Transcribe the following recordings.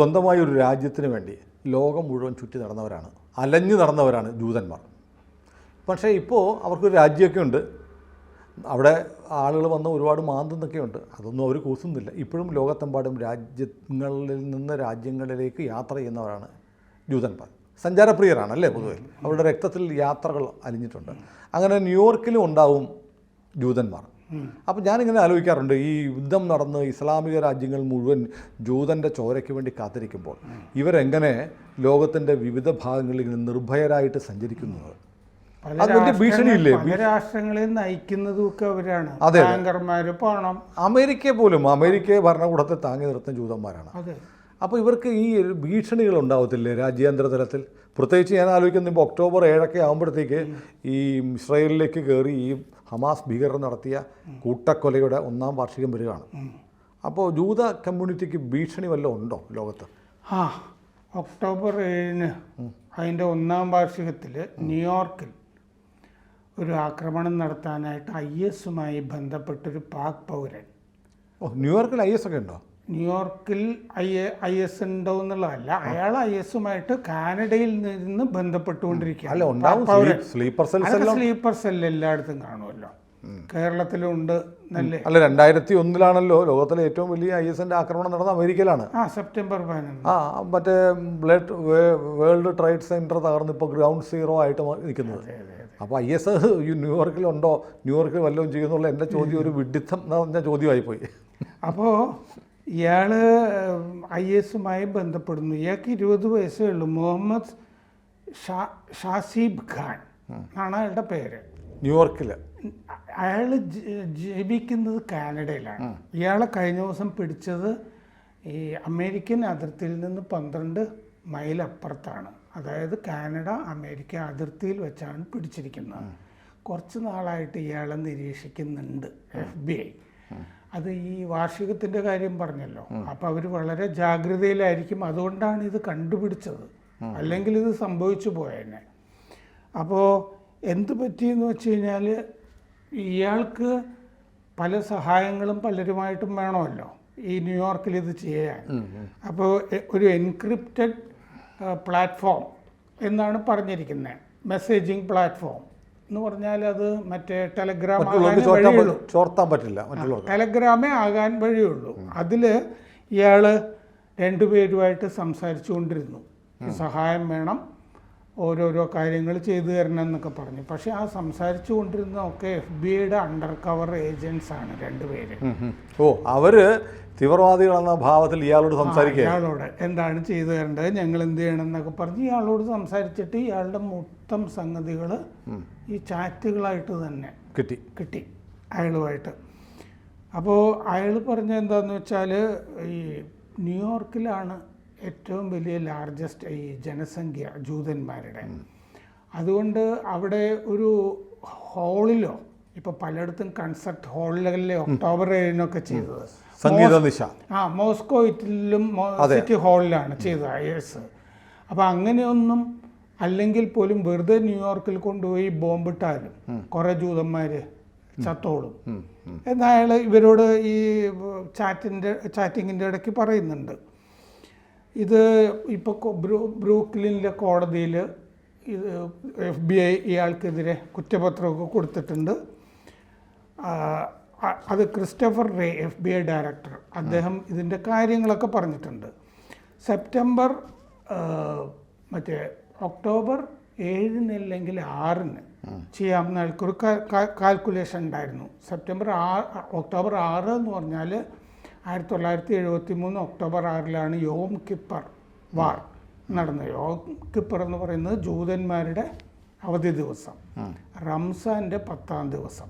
സ്വന്തമായ ഒരു രാജ്യത്തിന് വേണ്ടി ലോകം മുഴുവൻ ചുറ്റി നടന്നവരാണ്. അലഞ്ഞു നടന്നവരാണ് ജൂതന്മാർ. പക്ഷേ ഇപ്പോൾ അവർക്കൊരു രാജ്യമൊക്കെ ഉണ്ട്. അവിടെ ആളുകൾ വന്ന് ഒരുപാട് മാന്തുന്നൊക്കെ ഉണ്ട് അതൊന്നും അവർ കൂസുന്നില്ല ഇപ്പോഴും ലോകത്തെമ്പാടും രാജ്യങ്ങളിൽ നിന്ന് രാജ്യങ്ങളിലേക്ക് യാത്ര ചെയ്യുന്നവരാണ് ജൂതന്മാർ. സഞ്ചാരപ്രിയരാണ് അല്ലേ പൊതുവെ. അവരുടെ രക്തത്തിൽ യാത്രകൾ അലിഞ്ഞിട്ടുണ്ട്. അങ്ങനെ ന്യൂയോർക്കിലും ഉണ്ടാവും ജൂതന്മാർ. അപ്പോൾ ഞാനിങ്ങനെ ആലോചിക്കാറുണ്ട് ഈ യുദ്ധം നടന്ന് ഇസ്ലാമിക രാജ്യങ്ങൾ മുഴുവൻ ജൂതന്റെ ചോരയ്ക്ക് വേണ്ടി കാത്തിരിക്കുമ്പോൾ ഇവരെങ്ങനെ ലോകത്തിന്റെ വിവിധ ഭാഗങ്ങളിൽ ഇങ്ങനെ നിർഭയരായിട്ട് സഞ്ചരിക്കുന്നത് ഭീഷണിയില്ലേ? രാഷ്ട്രങ്ങൾ- രാഷ്ട്രങ്ങളെ നയിക്കുന്നതും ഒക്കെ അവരാണ് പണം. അമേരിക്ക പോലും അമേരിക്കയെ ഭരണകൂടത്തെ താങ്ങി നിർത്തുന്ന ജൂതന്മാരാണ്. അപ്പോൾ ഇവർക്ക് ഈ ഭീഷണികൾ ഉണ്ടാവത്തില്ലേ രാജ്യാന്തര തലത്തിൽ? പ്രത്യേകിച്ച് ഞാൻ ആലോചിക്കുന്നത് ഇപ്പോൾ ഒക്ടോബർ ഏഴൊക്കെ ആകുമ്പോഴത്തേക്ക് ഈ ഇസ്രയേലിലേക്ക് കയറി ഈ ഹമാസ് ഭീകരർ നടത്തിയ കൂട്ടക്കൊലയുടെ ഒന്നാം വാർഷികം വരികയാണ്. അപ്പോൾ ജൂത കമ്മ്യൂണിറ്റിക്ക് ഭീഷണി വല്ലതും ഉണ്ടോ ലോകത്ത്? ആ ഒക്ടോബർ ഏഴിന് അതിന്റെ ഒന്നാം വാർഷികത്തിൽ ന്യൂയോർക്കിൽ ഒരു ആക്രമണം നടത്താനായിട്ട് ഐ എസുമായി ബന്ധപ്പെട്ടൊരു പാക് പൗരൻ. ഓ ന്യൂയോർക്കിൽ ഐ എസ് ഒക്കെ ഉണ്ടോ? ന്യൂയോർക്കിൽ ഐ ഐ എസ് ഉണ്ടോ എന്നുള്ളതല്ല അയാൾ ഐ എസുമായിട്ട് കാനഡയിൽ നിന്ന് ബന്ധപ്പെട്ടുകൊണ്ടിരിക്കുകയാണ്. ഉണ്ടാവും. സ്ലീപ്പർ സെല്ല് എല്ലായിടത്തും കാണുമല്ലോ. കേരളത്തിലുണ്ട് നല്ല അല്ല രണ്ടായിരത്തി ഒന്നിലാണല്ലോ ലോകത്തിലെ ഏറ്റവും വലിയ ഐ എസിന്റെ ആക്രമണം നടന്നത് അമേരിക്കയിലാണ്. ആ സെപ്റ്റംബർ പതിനൊന്ന്. ആ മറ്റേ ബ്ലഡ് വേൾഡ് ട്രേഡ് സെന്റർ തകർന്ന് ഇപ്പോൾ ഗ്രൗണ്ട് സീറോ ആയിട്ട് നിൽക്കുന്നത്. അപ്പോൾ ഐ എസ് ന്യൂയോർക്കിലുണ്ടോ? ന്യൂയോർക്കിൽ വല്ലതും ചെയ്യുന്നുള്ള. എന്റെ ചോദ്യം ഒരു വിഡിത്തം എന്ന് പറഞ്ഞ ചോദ്യമായി പോയി അപ്പോൾ ഇയാൾ ഐ എസുമായി ബന്ധപ്പെടുന്നു. ഇയാൾക്ക് ഇരുപത് വയസ്സേ ഉള്ളൂ. മുഹമ്മദ് ഷാ ഷാസിബ് ഖാൻ എന്നാണ് അയാളുടെ പേര്. ന്യൂയോർക്കിൽ അയാൾ ജീവിക്കുന്നത് കാനഡയിലാണ്. ഇയാളെ കഴിഞ്ഞ ദിവസം പിടിച്ചത് ഈ അമേരിക്കൻ അതിർത്തിയിൽ നിന്ന് പന്ത്രണ്ട് മൈൽ അപ്പുറത്താണ്. അതായത് കാനഡ അമേരിക്ക അതിർത്തിയിൽ വെച്ചാണ് പിടിച്ചിരിക്കുന്നത്. കുറച്ച് നാളായിട്ട് ഇയാളെ നിരീക്ഷിക്കുന്നുണ്ട് എഫ് ബി ഐ. അത് ഈ വാർഷികത്തിന്റെ കാര്യം പറഞ്ഞല്ലോ. അപ്പോൾ അവർ വളരെ ജാഗ്രതയിലായിരിക്കും. അതുകൊണ്ടാണ് ഇത് കണ്ടുപിടിച്ചത്. അല്ലെങ്കിൽ ഇത് സംഭവിച്ചു പോയേനെ. അപ്പോൾ എന്ത് പറ്റിയെന്ന് വെച്ച് കഴിഞ്ഞാൽ ഇയാൾക്ക് പല സഹായങ്ങളും പലരുമായിട്ടും വേണമല്ലോ ഈ ന്യൂയോർക്കിൽ ഇത് ചെയ്യാൻ. അപ്പോൾ ഒരു എൻക്രിപ്റ്റഡ് പ്ലാറ്റ്ഫോം എന്നാണ് പറഞ്ഞിരിക്കുന്നത്. Messaging platform. എന്ന് പറഞ്ഞാൽ അത് മറ്റേ ടെലഗ്രാം ചോർത്താൻ പറ്റില്ല ടെലഗ്രാമേ ആകാൻ വഴിയുള്ളൂ. അതിൽ ഇയാൾ രണ്ടുപേരുമായിട്ട് സംസാരിച്ചു കൊണ്ടിരുന്നു സഹായം വേണം. ഓരോരോ കാര്യങ്ങൾ ചെയ്തു തരണം എന്നൊക്കെ പറഞ്ഞു. പക്ഷേ ആ സംസാരിച്ചു കൊണ്ടിരുന്നതൊക്കെ എഫ് ബി ഐയുടെ അണ്ടർ കവർ ഏജൻസ് ആണ് രണ്ടുപേര്. ഓ അവർ തീവ്രവാദികളെന്ന ഭാവത്തിൽ ഇയാളോട് സംസാരിക്കുക ഇയാളോട് എന്താണ് ചെയ്തു തരേണ്ടത്? ഞങ്ങൾ എന്ത് ചെയ്യണം എന്നൊക്കെ പറഞ്ഞ് ഇയാളോട് സംസാരിച്ചിട്ട് ഇയാളുടെ മൊത്തം സംഗതികൾ ഈ ചാറ്റുകളായിട്ട് തന്നെ കിട്ടി. കിട്ടി അയാളുമായിട്ട്. അപ്പോൾ അയാൾ പറഞ്ഞ എന്താന്ന് വെച്ചാൽ ഈ ന്യൂയോർക്കിലാണ് ഏറ്റവും വലിയ ലാർജസ്റ്റ് ഈ ജനസംഖ്യ ജൂതന്മാരുടെ. അതുകൊണ്ട് അവിടെ ഒരു ഹോളിലോ ഇപ്പോൾ പലയിടത്തും കൺസർട്ട് ഹോളിലെ ഒക്ടോബർ ഏഴിനൊക്കെ ചെയ്തത്. സംഗീത ദിശ ആ മോസ്കോ ഇറ്റലിലും മോ- സിറ്റി ഹാളിലാണ് ചെയ്തത് അയേഴ്സ് അപ്പോൾ അങ്ങനെയൊന്നും അല്ലെങ്കിൽ പോലും വെറുതെ ന്യൂയോർക്കിൽ കൊണ്ടുപോയി ബോംബിട്ടാലും കുറേ ജൂതന്മാർ ചത്തോളും. എന്നയാൾ ഇവരോട് ഈ ചാറ്റിന്റെ ചാറ്റിങ്ങിന്റെ ഇടയ്ക്ക് പറയുന്നുണ്ട്. ഇത് ഇപ്പോൾ ബ്രൂ ബ്രൂക്ലിനിലെ കോടതിയിൽ ഇത് എഫ് ബി ഐ ഇയാൾക്കെതിരെ കുറ്റപത്രമൊക്കെ കൊടുത്തിട്ടുണ്ട്. ആ, അത് Christopher Wray F B I director. അദ്ദേഹം ഇതിന്റെ കാര്യങ്ങളൊക്കെ പറഞ്ഞിട്ടുണ്ട്. സെപ്റ്റംബർ ആ, മറ്റേ ഒക്ടോബർ ഏഴിനല്ലെങ്കിൽ ആറിന് ചെയ്യാവുന്ന ആൾക്കൊരു കാൽക്കുലേഷൻ ഉണ്ടായിരുന്നു. സെപ്റ്റംബർ ആറ് ഒക്ടോബർ ആറ് എന്ന് പറഞ്ഞാൽ ആയിരത്തി തൊള്ളായിരത്തി എഴുപത്തി മൂന്ന് ഒക്ടോബർ ആറിലാണ് യോം കിപ്പർ വാർ നടന്നത്. യോം കിപ്പർ എന്ന് പറയുന്നത് ജൂതന്മാരുടെ അവധി ദിവസം. റംസാന്റെ പത്താം ദിവസം.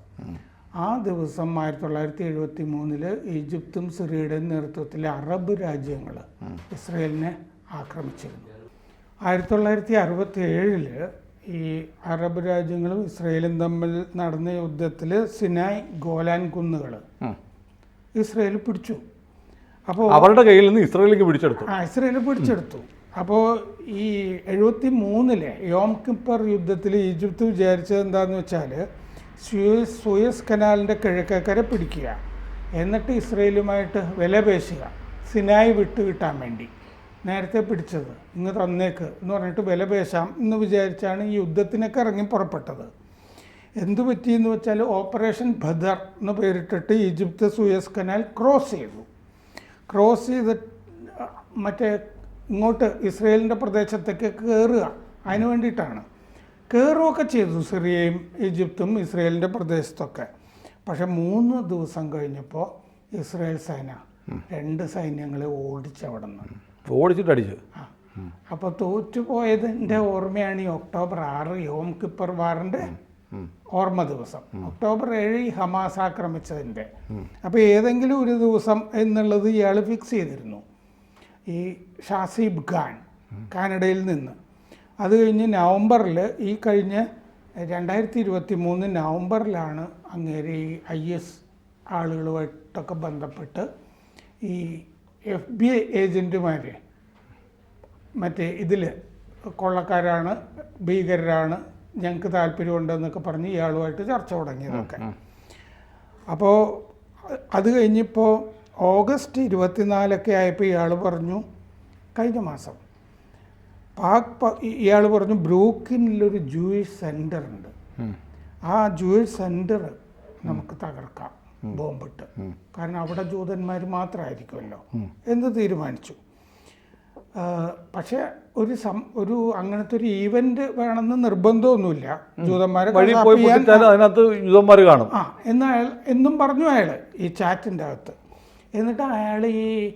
ആ. ദിവസം ആയിരത്തി തൊള്ളായിരത്തി എഴുപത്തി മൂന്നിൽ ഈജിപ്തും സിറിയയുടെ നേതൃത്വത്തിലെ അറബ് രാജ്യങ്ങൾ ഇസ്രയേലിനെ ആക്രമിച്ചിരുന്നു. ആയിരത്തി തൊള്ളായിരത്തി അറുപത്തി ഏഴിൽ ഈ അറബ് രാജ്യങ്ങളും ഇസ്രയേലും തമ്മിൽ നടന്ന യുദ്ധത്തിൽ സിനായ് ഗോലാൻ കുന്നുകൾ ഇസ്രയേൽ പിടിച്ചു. അപ്പോൾ അവരുടെ കയ്യിൽ നിന്ന് ഇസ്രയേലിലേക്ക് പിടിച്ചെടുത്തു. ആ ഇസ്രയേൽ പിടിച്ചെടുത്തു. അപ്പോൾ ഈ എഴുപത്തി മൂന്നിലെ യോം കിപ്പർ യുദ്ധത്തിൽ ഈജിപ്ത് വിചാരിച്ചത് എന്താണെന്ന് വെച്ചാൽ സുയസ് സുയസ് കനാലിന്റെ കിഴക്കക്കരെ പിടിക്കുക. എന്നിട്ട് ഇസ്രയേലുമായിട്ട് വില പേശുക. സിനായി വിട്ട് കിട്ടാൻ വേണ്ടി. നേരത്തെ പിടിച്ചത്. ഇങ്ങ് തന്നേക്ക് എന്ന് പറഞ്ഞിട്ട് വില പേശാം എന്ന് വിചാരിച്ചാണ് ഈ യുദ്ധത്തിനൊക്കെ ഇറങ്ങി പുറപ്പെട്ടത്. എന്തു പറ്റിയെന്ന് വെച്ചാൽ ഓപ്പറേഷൻ ഭദർ എന്ന് പേരിട്ടിട്ട് ഈജിപ്ത് സൂയസ് കനാൽ ക്രോസ് ചെയ്തു. ക്രോസ് ചെയ്ത് മറ്റേ ഇങ്ങോട്ട് ഇസ്രയേലിന്റെ പ്രദേശത്തേക്ക് കയറുക അതിന് വേണ്ടിയിട്ടാണ്. കയറുകയൊക്കെ ചെയ്തു സിറിയയും ഈജിപ്തും ഇസ്രയേലിന്റെ പ്രദേശത്തൊക്കെ. പക്ഷെ മൂന്ന് ദിവസം കഴിഞ്ഞപ്പോൾ ഇസ്രയേൽ സേന രണ്ട് സൈന്യങ്ങളെ ഓടിച്ചവിടെ നിന്ന് ഓടിച്ചിട്ട് അടിച്ചു ആ. അപ്പോൾ തോറ്റുപോയതിന്റെ ഓർമ്മയാണ് ഈ ഒക്ടോബർ ആറ് യോം കിപ്പർ വാറിന്റെ ഓർമ്മ ദിവസം. ഒക്ടോബർ ഏഴ് ഈ ഹമാസ് ആക്രമിച്ചതിന്റെ. അപ്പോൾ ഏതെങ്കിലും ഒരു ദിവസം എന്നുള്ളത് ഇയാൾ ഫിക്സ് ചെയ്തിരുന്നു. ഈ ഷാസിബ് ഖാൻ കാനഡയിൽ നിന്ന്. അത് കഴിഞ്ഞ് നവംബറിൽ ഈ കഴിഞ്ഞ രണ്ടായിരത്തി ഇരുപത്തി മൂന്ന് നവംബറിലാണ് അങ്ങേരെ ഈ ഐ എസ് ആളുകളുമായിട്ടൊക്കെ ബന്ധപ്പെട്ട് ഈ എഫ് ബി ഐ ഏജന്റുമാർ മറ്റേ ഇതിൽ കൊള്ളക്കാരാണ് ഭീകരരാണ് ഞങ്ങൾക്ക് താല്പര്യമുണ്ടെന്നൊക്കെ പറഞ്ഞ് ഇയാളുമായിട്ട് ചർച്ച തുടങ്ങിയതൊക്കെ. അപ്പോൾ അത് കഴിഞ്ഞിപ്പോൾ ഓഗസ്റ്റ് ഇരുപത്തിനാലൊക്കെ ആയപ്പോൾ ഇയാൾ പറഞ്ഞു കഴിഞ്ഞ മാസം. പാക് ഇയാൾ പറഞ്ഞു ബ്രൂക്കിനിലൊരു ജൂയിഷ് സെന്റർ ഉണ്ട്. ആ ജൂയിഷ് സെന്റർ നമുക്ക് തകർക്കാം ബോംബിട്ട്. കാരണം അവിടെ ജൂതന്മാർ മാത്രമായിരിക്കുമല്ലോ എന്ന് തീരുമാനിച്ചു. പക്ഷേ ഒരു സം ഒരു അങ്ങനത്തെ ഒരു ഈവന്റ് വേണമെന്ന് നിർബന്ധമൊന്നുമില്ല. ജൂതന്മാരെ വഴി പോയി അതിനകത്ത് ജൂതന്മാർ കാണും. ആ എന്ന് അയാൾ എന്നും പറഞ്ഞു അയാൾ ഈ ചാറ്റിന്റെ അകത്ത്. എന്നിട്ട് അയാൾ ഈ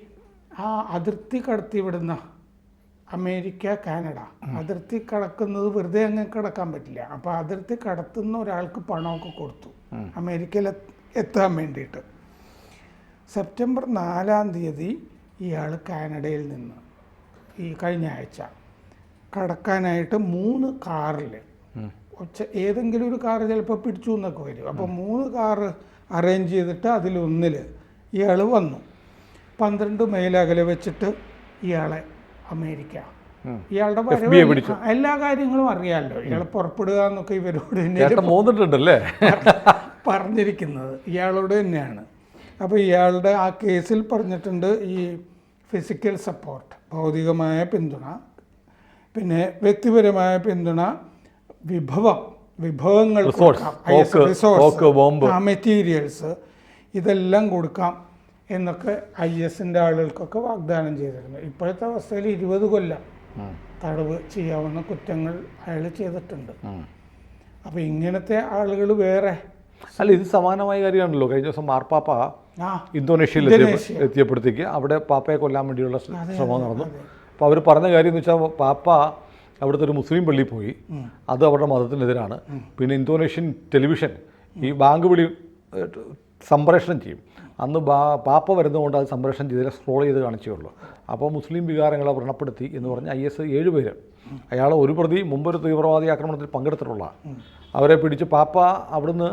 ആ അതിർത്തി കടത്തി വിടുന്ന അമേരിക്ക കാനഡ അതിർത്തി കടക്കുന്നത് വെറുതെ അങ്ങ് കടക്കാൻ പറ്റില്ല. അപ്പോൾ അതിർത്തി കടത്തുന്ന ഒരാൾക്ക് പണമൊക്കെ കൊടുത്തു. അമേരിക്കയിൽ എത്താൻ വേണ്ടിയിട്ട്. സെപ്റ്റംബർ നാലാം തീയതി ഇയാൾ കാനഡയിൽ നിന്ന് ഈ കഴിഞ്ഞ ആഴ്ച. കടക്കാനായിട്ട് മൂന്ന് കാറിൽ. ഒച്ച ഏതെങ്കിലും ഒരു കാറ് ചിലപ്പോൾ പിടിച്ചു എന്നൊക്കെ വരും. അപ്പോൾ മൂന്ന് കാറ് അറേഞ്ച് ചെയ്തിട്ട് അതിലൊന്നിൽ ഇയാൾ വന്നു. പന്ത്രണ്ട് മൈൽ അകലെ വെച്ചിട്ട് ഇയാളെ അമേരിക്ക. ഇയാളുടെ വരവ് എല്ലാ കാര്യങ്ങളും അറിയാമല്ലോ. ഇയാളെ പുറപ്പെടുക എന്നൊക്കെ ഇവരോട് തന്നെ പറഞ്ഞിരിക്കുന്നത്. ഇയാളോട് തന്നെയാണ്. അപ്പോൾ ഇയാളുടെ ആ കേസിൽ പറഞ്ഞിട്ടുണ്ട് ഈ ഫിസിക്കൽ സപ്പോർട്ട്. ഭൗതികമായ പിന്തുണ പിന്നെ വ്യക്തിപരമായ പിന്തുണ വിഭവം വിഭവങ്ങൾ റിസോഴ്സ് മെറ്റീരിയൽസ് ഇതെല്ലാം കൊടുക്കാം എന്നൊക്കെ ഐ എസിന്റെ ആളുകൾക്കൊക്കെ വാഗ്ദാനം ചെയ്തിരുന്നു. ഇപ്പോഴത്തെ അവസ്ഥയിൽ ഇരുപത് കൊല്ലം തടവ് ചെയ്യാവുന്ന കുറ്റങ്ങൾ അയാൾ ചെയ്തിട്ടുണ്ട്. അപ്പോൾ ഇങ്ങനത്തെ ആളുകൾ വേറെ അല്ല ഇത് സമാനമായ കാര്യമാണല്ലോ. കഴിഞ്ഞ ദിവസം മാർപ്പാപ്പ ഇന്തോനേഷ്യയിൽ ഇന്തോനേഷ്യ. എത്തിയപ്പോഴത്തേക്ക് അവിടെ പാപ്പയെ കൊല്ലാൻ വേണ്ടിയുള്ള ശ്രമം നടന്നു. അപ്പോൾ അവർ പറഞ്ഞ കാര്യം എന്ന് വെച്ചാൽ പാപ്പ അവിടുത്തെ ഒരു മുസ്ലിം പള്ളിയിൽ പോയി. അത് അവരുടെ മതത്തിനെതിരാണ്. പിന്നെ ഇന്തോനേഷ്യൻ ടെലിവിഷൻ ഈ ബാങ്ക് വിളി സംപ്രേഷണം ചെയ്യും. അന്ന് ബാ പാപ്പ വരുന്നതുകൊണ്ട് അത് സംപ്രേഷണം ചെയ്തതിനെ സ്ക്രോൾ ചെയ്ത് കാണിച്ചേ ഉള്ളൂ അപ്പോൾ മുസ്ലിം വികാരങ്ങളെ വ്രണപ്പെടുത്തി എന്ന് പറഞ്ഞ് ഐ എസ് ഏഴ് പേര്. അയാൾ ഒരു പ്രതി മുമ്പൊരു തീവ്രവാദി ആക്രമണത്തിൽ പങ്കെടുത്തിട്ടുള്ള അവരെ പിടിച്ച് പാപ്പ അവിടുന്ന്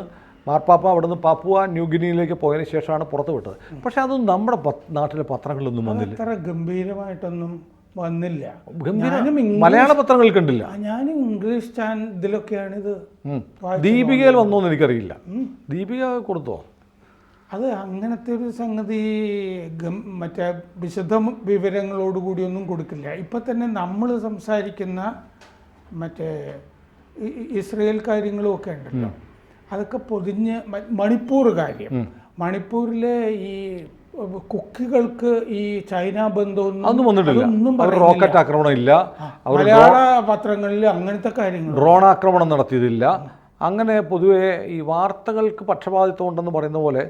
മാർപ്പാപ്പ അവിടുന്ന് പാപ്പുവ ന്യൂഗിനിയിലേക്ക് പോയതിനു ശേഷമാണ് പുറത്തു വിട്ടത്. പക്ഷേ അതൊന്നും നമ്മുടെ നാട്ടിലെ പത്രങ്ങളിലൊന്നും വന്നില്ല. അത്ര ഗംഭീരമായിട്ടൊന്നും വന്നില്ല. ഗംഭീര മലയാള പത്രങ്ങൾ കണ്ടില്ല. ഞാൻ ഇംഗ്ലീഷ് ചാനൽ ഇതിലൊക്കെയാണ് ഇത്. ദീപികയിൽ വന്നോന്ന് എനിക്കറിയില്ല. ദീപിക കൊടുത്തോ? അത് അങ്ങനത്തെ ഒരു സംഗതി മറ്റേ വിശദ വിവരങ്ങളോടുകൂടിയൊന്നും കൊടുക്കില്ല. ഇപ്പം തന്നെ നമ്മൾ സംസാരിക്കുന്ന മറ്റേ ഇസ്രയേൽ കാര്യങ്ങളും ഒക്കെ ഉണ്ടല്ലോ. അതൊക്കെ പൊതിഞ്ഞ് മണിപ്പൂർ കാര്യം. മണിപ്പൂരിലെ ഈ കുക്കികൾക്ക് ഈ ചൈന ബന്ധം ഒന്നും വന്നിട്ടില്ല. റോക്കറ്റ് ആക്രമണം ഇല്ല. മലയാള പത്രങ്ങളിൽ അങ്ങനത്തെ കാര്യങ്ങൾ ഡ്രോൺ ആക്രമണം നടത്തിയതില്ല. അങ്ങനെ പൊതുവെ ഈ വാർത്തകൾക്ക് പക്ഷപാതിത്വം ഉണ്ടെന്ന് പറയുന്ന പോലെ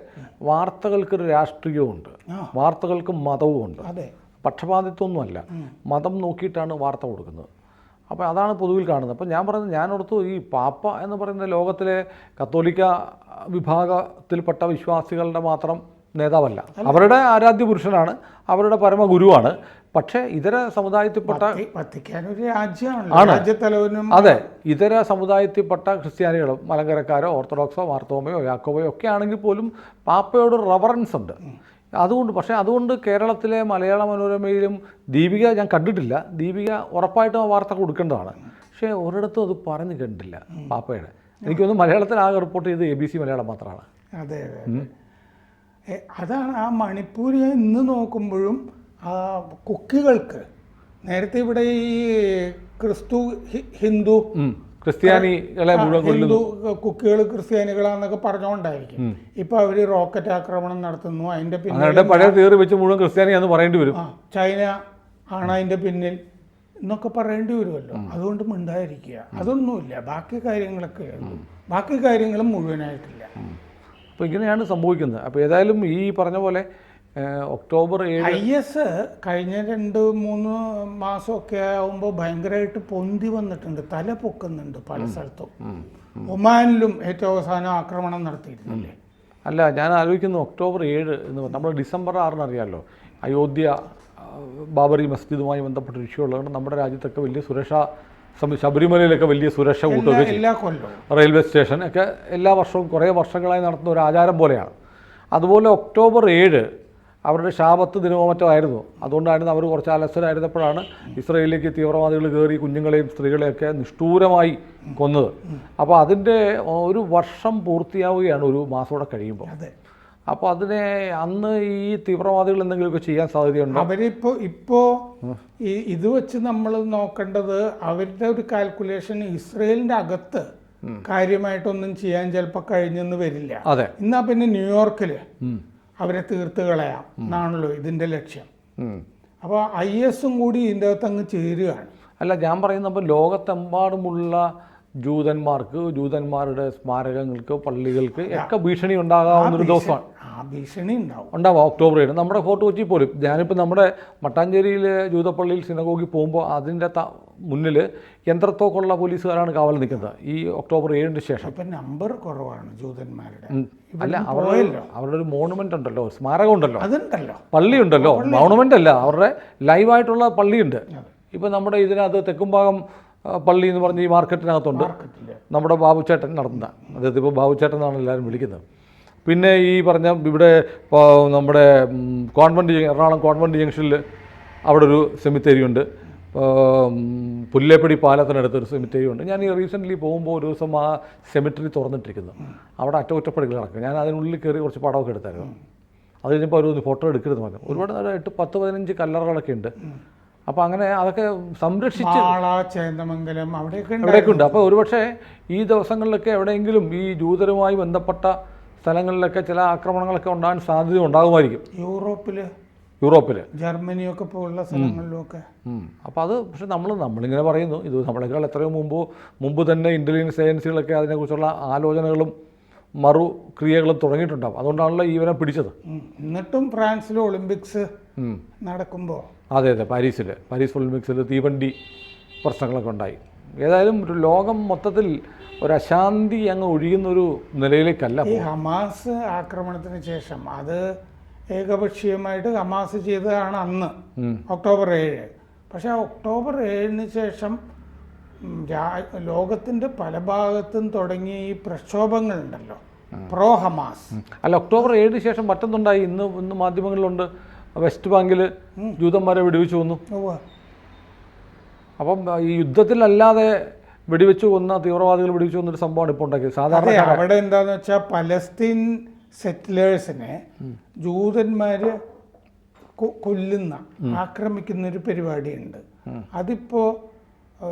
വാർത്തകൾക്ക് ഒരു രാഷ്ട്രീയമുണ്ട്. വാർത്തകൾക്ക് മതവുമുണ്ട്. അതെ. പക്ഷപാതിത്വമൊന്നുമല്ല. മതം നോക്കിയിട്ടാണ് വാർത്ത കൊടുക്കുന്നത്. അപ്പോൾ അതാണ് പൊതുവിൽ കാണുന്നത്. അപ്പോൾ ഞാൻ പറയുന്നത് ഞാൻ ഓർത്തു ഈ പാപ്പ എന്ന് പറയുന്ന ലോകത്തിലെ കത്തോലിക്ക വിഭാഗത്തിൽപ്പെട്ട വിശ്വാസികളുടെ മാത്രം നേതാവല്ല. അവരുടെ ആരാധ്യ പുരുഷനാണ് അവരുടെ പരമഗുരുവാണ്. പക്ഷേ ഇതര സമുദായത്തിൽപ്പെട്ട ഒരു അതെ. ഇതര സമുദായത്തിൽപ്പെട്ട ക്രിസ്ത്യാനികളും മലങ്കരക്കാരോ ഓർത്തഡോക്സോ മാർത്തോമയോ യാക്കോബയോ ഒക്കെ ആണെങ്കിൽ പോലും പാപ്പയോട് റവറൻസ് ഉണ്ട്. അതുകൊണ്ട് പക്ഷേ അതുകൊണ്ട് കേരളത്തിലെ മലയാള മനോരമയിലും ദീപിക ഞാൻ കണ്ടിട്ടില്ല. ദീപിക ഉറപ്പായിട്ടും ആ വാർത്ത കൊടുക്കേണ്ടതാണ്. പക്ഷേ ഒരിടത്തും അത് പറഞ്ഞു കണ്ടില്ല പാപ്പയുടെ. എനിക്കൊന്ന് മലയാളത്തിൽ ആകെ റിപ്പോർട്ട് ചെയ്ത് എ ബി സി മലയാളം മാത്രമാണ്. അതെ അതെ അതെ. അതാണ് ആ മണിപ്പൂർ ഇന്ന് നോക്കുമ്പോഴും ആ കുക്കികൾക്ക് നേരത്തെ ഇവിടെ ഈ ക്രിസ്തു ഹിന്ദു. ക്രിസ്ത്യാനികളെ മുഴുവൻ ഹിന്ദു കുക്കികൾ ക്രിസ്ത്യാനികളാന്നൊക്കെ പറഞ്ഞുകൊണ്ടായിരിക്കും ഇപ്പൊ അവർ റോക്കറ്റ് ആക്രമണം നടത്തുന്നു അതിന്റെ പിന്നിൽ പഴയ തീർ വെച്ച് മുഴുവൻ ക്രിസ്ത്യാനിയാന്ന് പറയേണ്ടി വരും. ചൈന ആണ് അതിന്റെ പിന്നിൽ എന്നൊക്കെ പറയേണ്ടി വരുമല്ലോ. അതുകൊണ്ട് മിണ്ടായിരിക്കുക അതൊന്നുമില്ല. ബാക്കി കാര്യങ്ങളൊക്കെ ബാക്കി കാര്യങ്ങളും മുഴുവനായിട്ടില്ല. അപ്പോൾ ഇങ്ങനെയാണ് സംഭവിക്കുന്നത്. അപ്പോൾ ഏതായാലും ഈ പറഞ്ഞ പോലെ ഒക്ടോബർ ഏഴ് ഐ എസ് കഴിഞ്ഞ രണ്ട് മൂന്ന് മാസമൊക്കെ ആകുമ്പോൾ ഭയങ്കരമായിട്ട് പൊന്തി വന്നിട്ടുണ്ട് തല പൊക്കുന്നുണ്ട് പല സ്ഥലത്തും. ഒമാനിലും ഏറ്റവും അവസാനം ആക്രമണം നടത്തിയിരുന്നില്ലേ അല്ല ഞാൻ ആലോചിക്കുന്നു ഒക്ടോബർ ഏഴ് എന്ന് നമ്മൾ ഡിസംബർ ആറിന് അറിയാമല്ലോ അയോധ്യ ബാബറി മസ്ജിദുമായി ബന്ധപ്പെട്ട ഇഷ്യൂ ഉള്ളതുകൊണ്ട് നമ്മുടെ രാജ്യത്തൊക്കെ വലിയ സുരക്ഷാ ശബരിമലയിലൊക്കെ വലിയ സുരക്ഷ കൂട്ടുക കൂട്ടുകയൊക്കെ ചെയ്യും. റെയിൽവേ സ്റ്റേഷൻ ഒക്കെ എല്ലാ വർഷവും കുറേ വർഷങ്ങളായി നടത്തുന്ന ഒരു ആചാരം പോലെയാണ്. അതുപോലെ ഒക്ടോബർ ഏഴ് അവരുടെ ശാപത്ത് ദിനമോ മറ്റോ ആയിരുന്നു. അതുകൊണ്ടായിരുന്നു അവർ കുറച്ച് അലസരായിരുന്നപ്പോഴാണ് ഇസ്രയേലിലേക്ക് തീവ്രവാദികൾ കയറി കുഞ്ഞുങ്ങളെയും സ്ത്രീകളെയൊക്കെ നിഷ്ഠൂരമായി കൊന്നത്. അപ്പോൾ അതിന്റെ ഒരു വർഷം പൂർത്തിയാവുകയാണ് ഒരു മാസത്തോടെ കഴിയുമ്പോൾ. അതെ. അപ്പോൾ അതിനെ അന്ന് ഈ തീവ്രവാദികൾ എന്തെങ്കിലുമൊക്കെ ചെയ്യാൻ സാധ്യതയുണ്ടോ? അവരിപ്പോൾ ഇപ്പോൾ ഈ ഇത് വെച്ച് നമ്മൾ നോക്കേണ്ടത് അവരുടെ ഒരു കാൽക്കുലേഷൻ ഇസ്രയേലിന്റെ അകത്ത് കാര്യമായിട്ടൊന്നും ചെയ്യാൻ ചിലപ്പോൾ കഴിഞ്ഞെന്ന് വരില്ല. അതെ. എന്നാ പിന്നെ ന്യൂയോർക്കിൽ ഉം. അവരെ തീർത്ത് കളയാം. എന്നാണല്ലോ ഇതിന്റെ ലക്ഷ്യം. അപ്പോൾ ഐ എസും കൂടി ഇതിന്റെ അകത്ത് അങ്ങ് ചേരുകയാണ്. അല്ല ഞാൻ പറയുന്നപ്പോൾ ലോകത്തെമ്പാടുമുള്ള ജൂതന്മാർക്ക് ജൂതന്മാരുടെ സ്മാരകങ്ങൾക്ക് പള്ളികൾക്ക് ഒക്കെ ഭീഷണി ഉണ്ടാകാവുന്ന ഒരു ദിവസമാണ്. ഭീഷണി ഉണ്ടാവും. ഉണ്ടാവും. ഒക്ടോബർ ഏഴ് നമ്മുടെ ഫോർട്ട് കൊച്ചി പോലും ഞാനിപ്പോൾ നമ്മുടെ മട്ടാഞ്ചേരിയിൽ ജൂതപ്പള്ളിയിൽ സിനഗോഗിൽ പോകുമ്പോൾ അതിന്റെ ത മുന്നിൽ യന്ത്രത്തോക്കുള്ള പോലീസുകാരാണ് കാവൽ നിൽക്കുന്നത്. ഈ ഒക്ടോബർ ഏഴിന് ശേഷം. ഇപ്പം നമ്പർ കുറവാണ് ജൂതന്മാരുടെ. അല്ല അവരുടെ അവരുടെ ഒരു മോണുമെന്റ് ഉണ്ടല്ലോ സ്മാരകം ഉണ്ടല്ലോ. അതുണ്ടല്ലോ. പള്ളിയുണ്ടല്ലോ മോണുമെന്റ് അല്ല അവരുടെ ലൈവായിട്ടുള്ള പള്ളിയുണ്ട്. ഇപ്പം നമ്മുടെ ഇതിനകത്ത് തെക്കുംഭാഗം പള്ളി എന്ന് പറഞ്ഞ് ഈ മാർക്കറ്റിനകത്തുണ്ട് നമ്മുടെ നമ്മുടെ ബാബുച്ചേട്ടൻ നടത്തുന്ന. അതായത് ഇപ്പോൾ ബാബുച്ചേട്ടൻ എന്നാണ് എല്ലാവരും വിളിക്കുന്നത്. പിന്നെ ഈ പറഞ്ഞ ഇവിടെ നമ്മുടെ കോൺവെന്റ് എറണാകുളം കോൺവെന്റ് ജംഗ്ഷനിൽ അവിടെ ഒരു സെമിത്തേരി ഉണ്ട്. ഉം, പുല്ലേപ്പടി പാലത്തിനടുത്തൊരു സെമിത്തേരി ഉണ്ട്. ഞാൻ ഈ റീസെന്റ്ലി പോകുമ്പോൾ ഒരു ദിവസം ആ സെമിറ്ററി തുറന്നിട്ടിരിക്കുന്നു. അവിടെ അറ്റകുറ്റപ്പണികൾ നടക്കും. ഞാൻ അതിനുള്ളിൽ കയറി കുറച്ച് പടമൊക്കെ എടുത്തായിരുന്നു. അത് കഴിഞ്ഞപ്പോൾ ഒരു ഫോട്ടോ എടുക്കരുത് പറഞ്ഞു. ഒരുപാട് നേരം എട്ട് പത്ത് പതിനഞ്ച് കല്ലറകളൊക്കെ ഉണ്ട്. അപ്പോൾ അങ്ങനെ അതൊക്കെ സംരക്ഷിച്ച് ചേന്ദമംഗലം അവിടെയൊക്കെ ഉണ്ട്. അപ്പോൾ ഒരുപക്ഷെ ഈ ദിവസങ്ങളിലൊക്കെ എവിടെയെങ്കിലും ഈ ജൂതരുമായി ബന്ധപ്പെട്ട സ്ഥലങ്ങളിലൊക്കെ ചില ആക്രമണങ്ങളൊക്കെ ഉണ്ടാകാൻ സാധ്യത ഉണ്ടാകുമായിരിക്കും. യൂറോപ്പിൽ യൂറോപ്പിൽ ജർമ്മനിയൊക്കെ പോലുള്ള സ്ഥലങ്ങളിലൊക്കെ. അപ്പോൾ അത് പക്ഷെ നമ്മൾ നമ്മളിങ്ങനെ പറയുന്നു. ഇത് നമ്മളെക്കാൾ എത്രയോ മുമ്പ് മുമ്പ് തന്നെ ഇന്റലിജൻസ് ഏജൻസികളൊക്കെ അതിനെക്കുറിച്ചുള്ള ആലോചനകളും മറു ക്രിയകളും തുടങ്ങിയിട്ടുണ്ടാവും. അതുകൊണ്ടാണല്ലോ ഇവനെ പിടിച്ചത്. എന്നിട്ടും ഫ്രാൻസിൽ ഒളിമ്പിക്സ്. നടക്കുമ്പോൾ അതെ അതെ. പാരീസിൽ പാരീസ് ഒളിമ്പിക്സിൽ തീവണ്ടി പ്രശ്നങ്ങളൊക്കെ ഉണ്ടായി. ഏതായാലും ഒരു ലോകം മൊത്തത്തിൽ ഒരു അശാന്തി അങ്ങ് ഒഴിയുന്നൊരു നിലയിലേക്കല്ല ഈ ഹമാസ് ആക്രമണത്തിന് ശേഷം അത് ഏകപക്ഷീയമായിട്ട് ഹമാസ് ചെയ്തതാണ് അന്ന് ഒക്ടോബർ ഏഴ്. പക്ഷേ ഒക്ടോബർ ഏഴിന് ശേഷം ലോകത്തിന്റെ പല ഭാഗത്തും തുടങ്ങിയ ഈ പ്രക്ഷോഭങ്ങൾ ഉണ്ടല്ലോ പ്രോ ഹമാസ് അല്ല ഒക്ടോബർ ഏഴിന് ശേഷം മറ്റൊന്നുണ്ടായി ഇന്ന് ഇന്ന് മാധ്യമങ്ങളിലുണ്ട്. വെസ്റ്റ് ബാങ്കിൽ ജൂതന്മാരെ വിടുവിച്ചു വന്നു. അപ്പം ഈ യുദ്ധത്തിലല്ലാതെ വെടിവെച്ച് കൊന്ന തീവ്രവാദികൾ വെടിവെച്ച് കൊന്നൊരു സംഭവമാണ് ഇപ്പോൾ ഉണ്ടാക്കിയത്. സാധാരണ അവിടെ എന്താന്ന് വെച്ചാൽ പലസ്തീൻ സെറ്റിലേഴ്സിനെ ജൂതന്മാർ കൊല്ലുന്ന ആക്രമിക്കുന്ന ഒരു പരിപാടിയുണ്ട്. അതിപ്പോ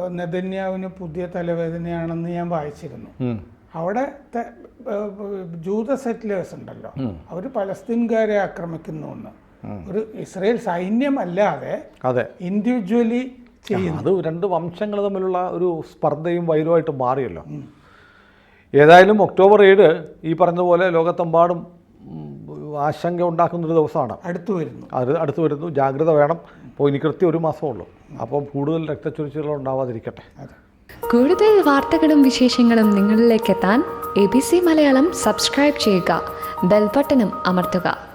നെതന്യാവിന് പുതിയ തലവേദനയാണെന്ന് ഞാൻ വായിച്ചിരുന്നു. അവിടെ ജൂത സെറ്റിലേഴ്സ് ഉണ്ടല്ലോ. അവർ പലസ്തീൻകാരെ ആക്രമിക്കുന്നു ഒരു ഇസ്രയേൽ സൈന്യമല്ലാതെ ഇൻഡിവിജ്വലി അത് രണ്ട് വംശങ്ങൾ തമ്മിലുള്ള ഒരു സ്പർദ്ധയും വൈരവുമായിട്ട് മാറിയല്ലോ. ഏതായാലും ഒക്ടോബർ ഏഴ് ഈ പറഞ്ഞതുപോലെ ലോകത്തെമ്പാടും ആശങ്ക ആശങ്ക ഉണ്ടാക്കുന്നൊരു ദിവസമാണ്. അടുത്തു വരുന്നു. അത് അടുത്തു വരുന്നു. ജാഗ്രത വേണം. അപ്പോൾ ഇനി കൃത്യം ഒരു മാസമേ ഉള്ളൂ. അപ്പം കൂടുതൽ രക്തച്ചൊരിച്ചിലുകൾ ഉണ്ടാവാതിരിക്കട്ടെ. കൂടുതൽ വാർത്തകളും വിശേഷങ്ങളും നിങ്ങളിലേക്ക് എത്താൻ A B C Malayalam subscribe ചെയ്യുക. ബെൽബട്ടനും അമർത്തുക.